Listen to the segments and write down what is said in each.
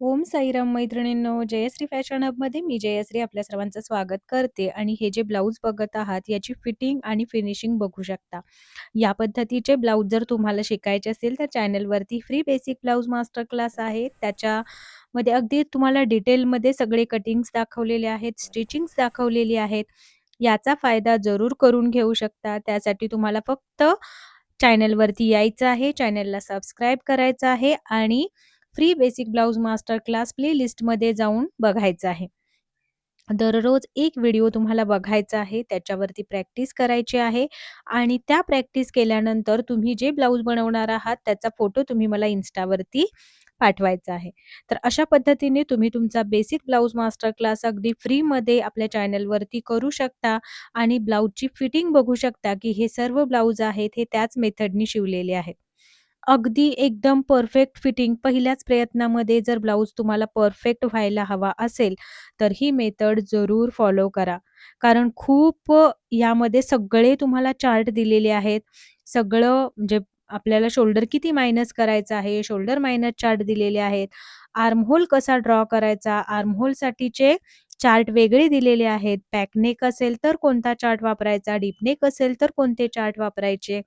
ओम साईराम मैत्रिणींनो, जयश्री फॅशन हबमध्ये मी जयश्री आपल्या सर्वांचं स्वागत करते आणि हे जे ब्लाऊज बघत आहात याची फिटिंग आणि फिनिशिंग बघू शकता. या पद्धतीचे ब्लाऊज जर तुम्हाला शिकायचे असेल तर चॅनलवरती free basic blouse master class आहे. त्याच्यामध्ये अगदी तुम्हाला डिटेलमध्ये सगळे कटिंग्स दाखवलेले आहेत, स्टिचिंग्स दाखवलेली आहेत. याचा फायदा जरूर करून घेऊ शकता. त्यासाठी तुम्हाला फक्त चॅनलवरती यायचं आहे, चॅनलला सबस्क्राईब करायचं आहे आणि free basic blouse master class प्लेलिस्टमध्ये जाऊन बघायचं आहे. दररोज एक व्हिडिओ तुम्हाला बघायचा आहे, त्याच्यावरती प्रॅक्टिस करायची आहे आणि त्या प्रॅक्टिस केल्यानंतर तुम्ही जे ब्लाऊज बनवणार आहात त्याचा फोटो तुम्ही मला इन्स्टावरती पाठवायचा आहे. तर अशा पद्धतीने तुम्ही तुमचा बेसिक ब्लाऊज मास्टर क्लास अगदी फ्रीमध्ये आपल्या चॅनलवरती करू शकता आणि ब्लाऊजची फिटिंग बघू शकता, की हे सर्व ब्लाऊज आहेत हे त्याच मेथडनी शिवलेले आहेत. अगदी एकदम परफेक्ट फिटिंग पहिल्याच प्रयत्नामध्ये जर ब्लाऊज तुम्हाला परफेक्ट व्हायला हवा असेल, तर ही मेथड जरूर फॉलो करा. कारण खूप यामध्ये सगळे तुम्हाला चार्ट दिलेले आहेत. सगळं म्हणजे आपल्याला शोल्डर किती मायनस करायचा आहे, शोल्डर मायनस चार्ट दिलेले आहेत. आर्महोल कसा ड्रॉ करायचा, आर्महोलसाठीचे चार्ट वेगळे दिलेले आहेत. पॅकनेक असेल तर कोणता चार्ट वापरायचा, डीप असेल तर कोणते चार्ट वापरायचे.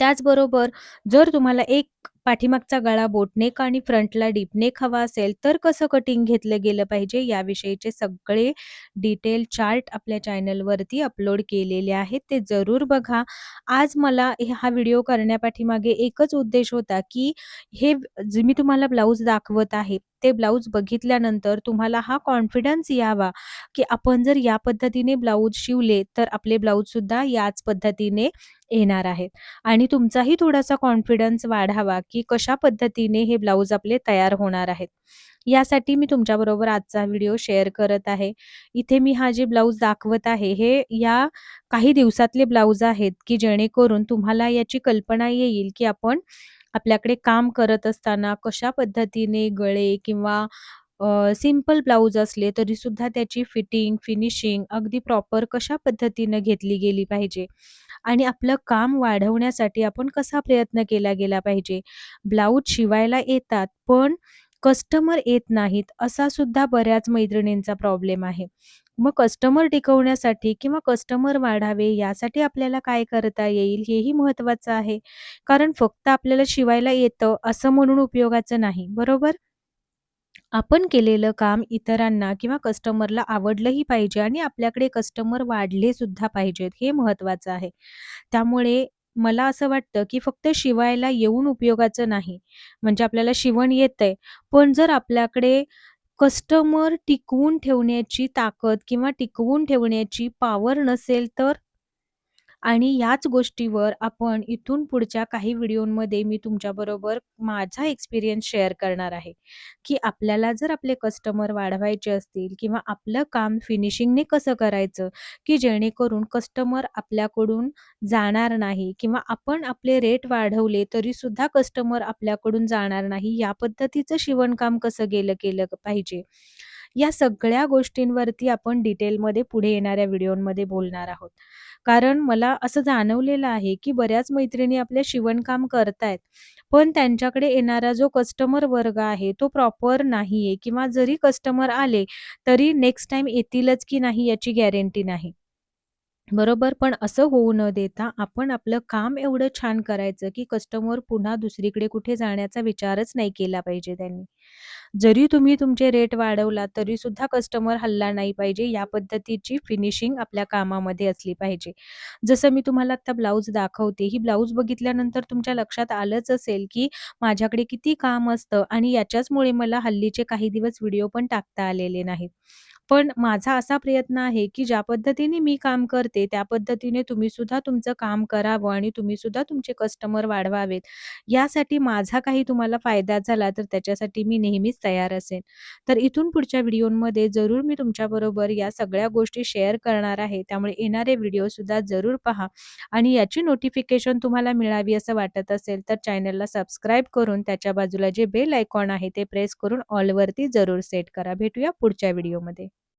त्याचबरोबर जर तुम्हाला एक पाठीमागचा गळा बोटनेक आणि फ्रंटला डीपनेक हवा असेल, तर कसं कटिंग घेतलं गेलं पाहिजे याविषयीचे सगळे डिटेल चार्ट आपल्या चॅनलवरती अपलोड केलेले आहेत. ते जरूर बघा. आज मला हा व्हिडिओ करण्यापाठीमागे एकच उद्देश होता, की हे जे मी तुम्हाला ब्लाऊज दाखवत आहे, ते ब्लाऊज बघितल्यानंतर तुम्हाला हा कॉन्फिडन्स यावा, की आपण जर या पद्धतीने ब्लाऊज शिवले, तर आपले ब्लाऊजसुद्धा याच पद्धतीने येणार आहेत आणि तुमचाही थोडासा कॉन्फिडन्स वाढावा, की कशा पद्धतीने हे ब्लाऊज आपले तयार होणार आहेत. यासाठी मी तुमच्याबरोबर आजचा व्हिडिओ शेअर करत आहे. इथे मी हा जे ब्लाऊज दाखवत आहे, हे या काही दिवसातले ब्लाऊज आहेत, की जेणेकरून तुम्हाला याची कल्पना येईल, की आपण आपल्याकडे काम करत असताना कशा पद्धतीने गळे किंवा सिंपल ब्लाऊज असले तरीसुद्धा त्याची फिटिंग, फिनिशिंग अगदी प्रॉपर कशा पद्धतीनं घेतली गेली पाहिजे आणि आपलं काम वाढवण्यासाठी आपण कसा प्रयत्न केला गेला पाहिजे. ब्लाऊज शिवायला येतात, पण कस्टमर येत नाहीत, असा सुद्धा बऱ्याच मैत्रिणींचा प्रॉब्लेम आहे. मग कस्टमर टिकवण्यासाठी किंवा कस्टमर वाढावे यासाठी आपल्याला काय करता येईल हेही महत्त्वाचं आहे. कारण फक्त आपल्याला शिवायला येतं असं म्हणून उपयोगाचं नाही, बरोबर? आपण केलेलं काम इतरांना किंवा कस्टमरला आवडलंही पाहिजे आणि आपल्याकडे कस्टमर वाढले सुद्धा पाहिजेत, हे महत्त्वाचं आहे. त्यामुळे मला असं वाटतं, की फक्त शिवायला येऊन उपयोगाचं नाही. म्हणजे आपल्याला शिवण येतंय, पण जर आपल्याकडे कस्टमर टिकवून ठेवण्याची ताकद किंवा टिकवून ठेवण्याची पॉवर नसेल तर? आणि याच गोष्टीवर आपण इथून पुढच्या काही व्हिडिओमध्ये मी तुमच्याबरोबर माझा एक्सपिरियन्स शेअर करणार आहे, की आपल्याला जर आपले कस्टमर वाढवायचे असतील किंवा आपलं काम फिनिशिंगने कसं करायचं, की जेणेकरून कस्टमर आपल्याकडून जाणार नाही किंवा आपण आपले रेट वाढवले तरी सुद्धा कस्टमर आपल्याकडून जाणार नाही, या पद्धतीचं शिवणकाम कसं गेलं केलं पाहिजे. या सगळ्या गोष्टींवरती आपण डिटेलमध्ये पुढे येणाऱ्या व्हिडिओमध्ये बोलणार आहोत. कारण मला असं जाणवलेलं आहे, की बऱ्याच मैत्रिणी आपल्या शिवणकाम करतायत, पण त्यांच्याकडे येणारा जो कस्टमर वर्ग आहे, तो प्रॉपर नाहीये किंवा जरी कस्टमर आले, तरी नेक्स्ट टाईम येतीलच की नाही याची गॅरंटी नाही. बरोबर. पण असं होऊ न देता आपण आपलं काम एवढं छान करायचं, की कस्टमर पुन्हा दुसरीकडे कुठे जाण्याचा विचारच नाही केला पाहिजे त्यांनी. जरी तुम्ही तुमचे रेट वाढवला तरी सुद्धा कस्टमर हलला नाही पाहिजे, या पद्धतीची फिनिशिंग आपल्या कामामध्ये असली पाहिजे. जसं मी तुम्हाला आता ब्लाऊज दाखवते, ही ब्लाऊज बघितल्यानंतर तुमच्या लक्षात आलंच असेल, की माझ्याकडे किती काम असतं आणि याच्याचमुळे मला हल्लीचे काही दिवस व्हिडिओ पण टाकता आलेले नाहीत. पण माझा असा प्रयत्न आहे, की ज्या पद्धतीने मी काम करते, त्या पद्धतीने तुम्ही सुद्धा तुमचं काम करावं आणि तुम्ही सुद्धा तुमचे कस्टमर वाढवावेत. यासाठी माझा काही तुम्हाला फायदा झाला, तर त्याच्यासाठी मी नेहमीच तयार असेन. तर इथून पुढच्या व्हिडिओमध्ये जरूर मी तुमच्याबरोबर या सगळ्या गोष्टी शेअर करणार आहे. त्यामुळे येणारे व्हिडिओसुद्धा जरूर पहा आणि याची नोटिफिकेशन तुम्हाला मिळावी असं वाटत असेल, तर चॅनलला सबस्क्राईब करून त्याच्या बाजूला जे बेल आयकॉन आहे, ते प्रेस करून ऑलवरती जरूर सेट करा. भेटूया पुढच्या व्हिडिओमध्ये.